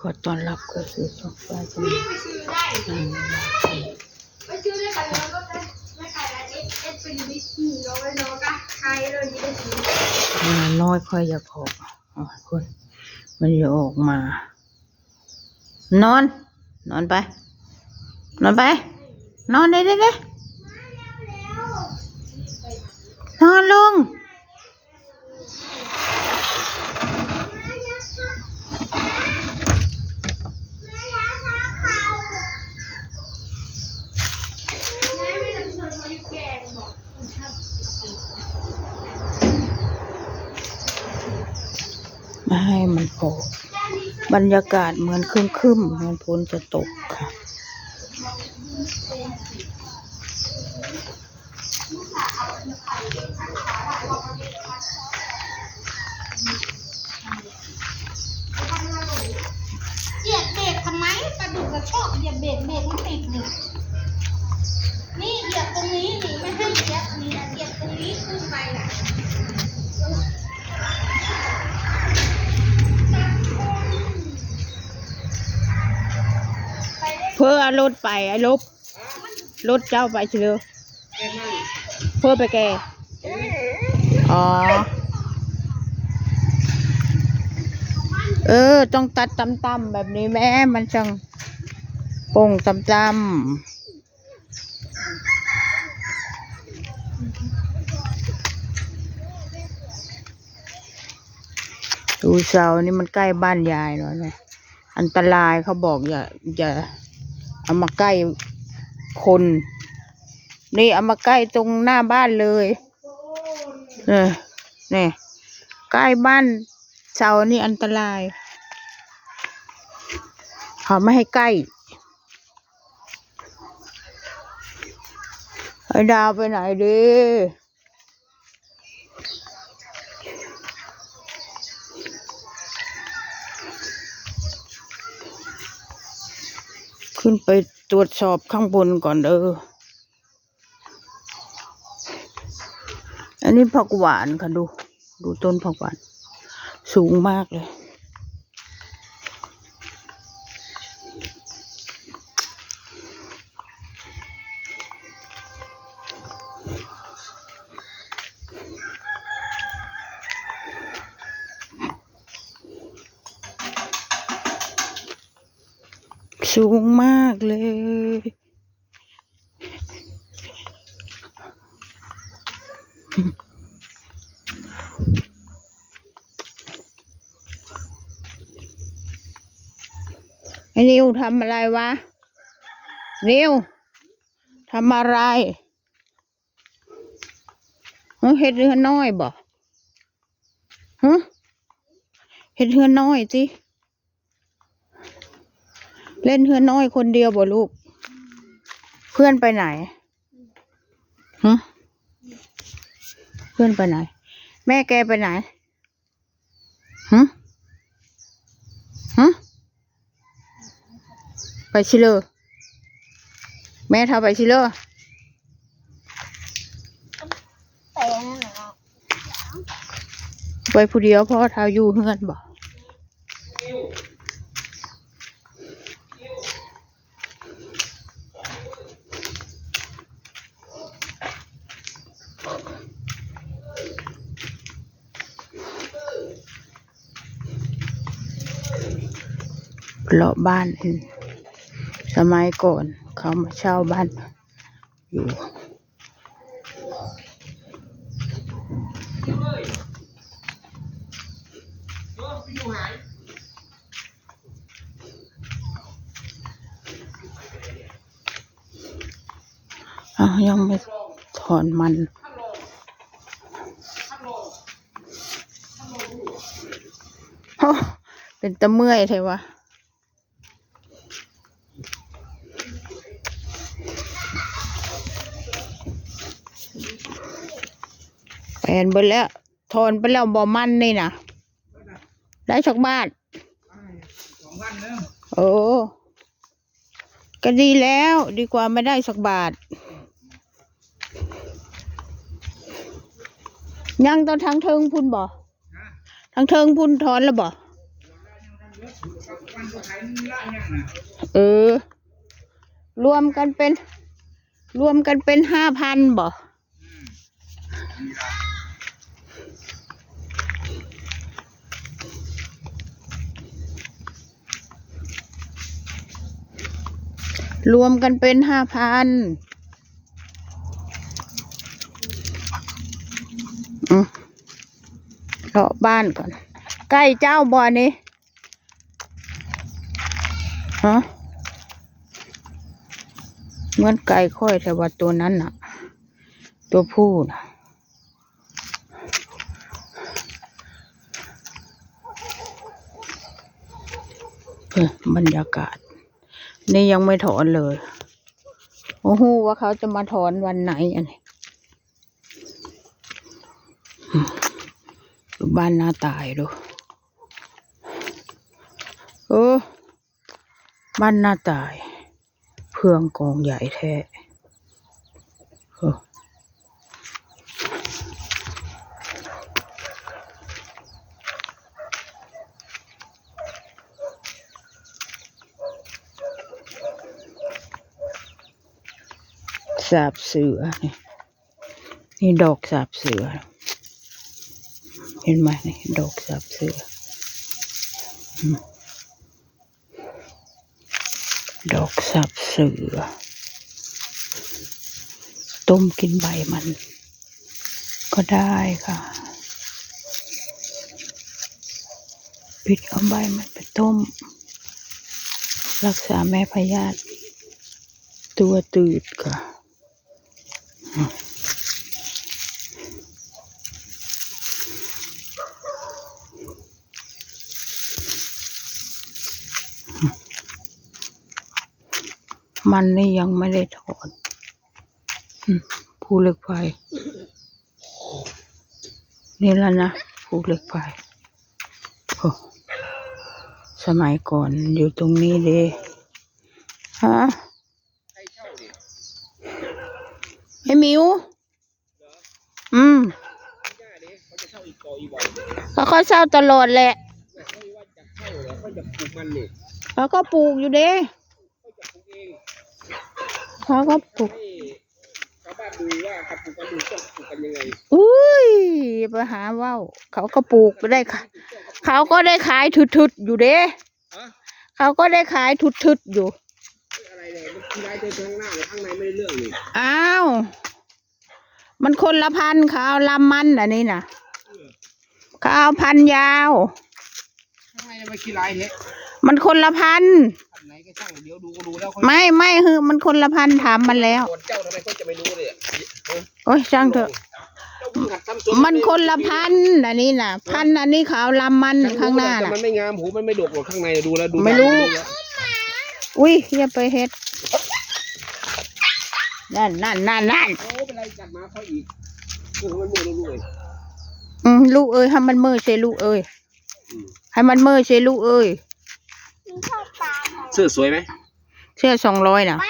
ขอต้อนรับเข้าสู่ช่องฟ้าสมุทรไปซื้อได้อืมไปซื้อได้กันแล้วก็ได้ไม่ขายแล้วเอสเอสเป็นวิธีน้องไว้น้องก็ขายเลยนี่ได้ซื้อน้อยค่อยอยากออกอ๋อคนมันจะออกมา นอน นอนไป นอนไป นอนได้ได้ได้นอนลง แม่ไม่ได้ชวนเขาอยู่แกงบอก ไมันโผล่บรรยากาศเหมือนครึ้มครึมๆเหมือนฝนจะตกค่ะ เหยียบเบรกทำไมปลาดุกกระชอบเหยียบเบรกเบรกมันติดนี่นี่เหยียบตรงนี้นี่ไม่ให้เหยียบนี่นะเหยียบตรงนี้ขึ้นไปน่ะ เพื่อเอา รถไปไอ้ลบรถเจ้าไปเชียวเพื่อไปแกอ๋อ เออ ต้องตัดต่ำๆแบบนี้แม่มันจังโป่งต่ำดูเสานี่มันใกล้บ้านยายหน่อยไหมอันตรายเขาบอกอย่าอย่า เอามาใกล้คน นี่เอามาใกล้ตรงหน้าบ้านเลยเนี่ใกล้บ้านเสานี่อันตรายเขาไม่ให้ใกล้ไอ้ดาวไปไหนดี ขึ้นไปตรวจสอบข้างบนก่อนเออ อันนี้ผักหวานค่ะดู ดูต้นผักหวาน สูงมากเลย สูงมากเลย ไอ้นิวทำอะไรวะ นิวทำอะไรเฮ็ดเรือนน้อยบ่ฮะเฮ็ดเรือนน้อยสิ เล่นเรือนน้อยคนเดียวบ่ลูก เพื่อนไปไหนฮะเพื่อนไปไหน แม่แกไปไหนฮะฮะไปชิเลอแม่เท่าไปชิเลอแต่นั่นเหรอไปผู้เดียวเพราะเท้าอยู่เฮือนบ่ เลาะบ้านเองสมัยก่อนเขามาเช่าบ้านอยู่อ้าวยังไม่ถอนมันเป็นตะเมื่อยเทวะ แปลนไปแล้วถอนไปแล้วบ่มันนี่นะได้สักบาทโอ้ก็ดีแล้วดีกว่าไม่ได้สักบาท ยังตอนทางเทิงพุ่นบ่ทางเทิงพุ่นถอนแล้วบ่เออ รวมกันเป็น รวมกันเป็นห้าพันบ่ รวมกันเป็นห้าพันเลาะบ้านก่อน ใกล้เจ้าบ่อนี้ฮะเหมือนไก่ค่อยแต่ว่าตัวนั้นน่ะ ตัวผู้น่ะเอ้ยบรรยากาศ นี่ยังไม่ถอนเลย โอ้โหว่าเขาจะมาถอนวันไหนอันนี้อืมดูบ้านหน้าตายดูเออบ้านหน้าตาย เพื่องกองใหญ่แท้ สาบเสือ นี่นี่ดอกสาบเสือ เห็นไหมนี่ดอกสาบเสือ ดอกสาบเสือ ต้มกินใบมัน ก็ได้ค่ะปิดเอาใบมันไปต้ม รักษาแม่พยาธิตัวตืดค่ะ มันนี่ยังไม่ได้ถอนอืมภูเหล็กไฟ นี่แล้วนะภูเหล็กไฟโอ้สมัยก่อนอยู่ตรงนี้เลยฮะ ไอ้หมิว อืมเขาก็เช่าตลอดแหละเขาก็ปลูกอยู่เด้เขาก็ปลูกชาวบ้านดูว่าเขาปลูกกันดูต้นปลูกกันยังไง อุ้ยไปหาว่าวเขาก็ปลูกได้ค่ะ เขาก็ได้ขายทุดๆอยู่เด้ฮะเขาก็ได้ขายทุดๆอยู่ อะไรเนี่ยมันทีไรเดินข้างหน้าเลยข้างในไม่ได้เรื่องนี่อ้าว มันคนละพันธุ์เขาเอาลำมันอันนี้นะเขาเอาพันธุ์ยาว ข้างในมันขี้ไรเนี่ยมันคนละพันธุ์อันไหนก็ช่างเดี๋ยวดูก็ดูแล้วเขาไม่ไม่คือมันคนละพันธุ์ถามมันแล้วส่วนเจ้าทำไมเขาจะไม่รู้เลยเออโอ้ยช่างเถอะ เจ้าเพิ่งหัดทำสวนมันคนละพันธุ์อันนี้นะพันธุ์อันนี้เขาเอาลำมันข้างหน้าแต่น่ะมันไม่งามหูมันไม่ดกหรอกข้างในดูแล้วดูไม่รู้ ดูแล้ว อุ้ยอย่าไปเฮ็ด นั่นนั่นนั่นนั่นโอ้เป็นไรจัดมาเขาอีกโอ้โหมันมัวรู้เลยอืมลูกเอ้ยให้มันมือเชลูกเอ้ยอืมให้มันมือเชลูกเอ้ย เสื้อสวยไหมเสื้อสองร้อยนะไม่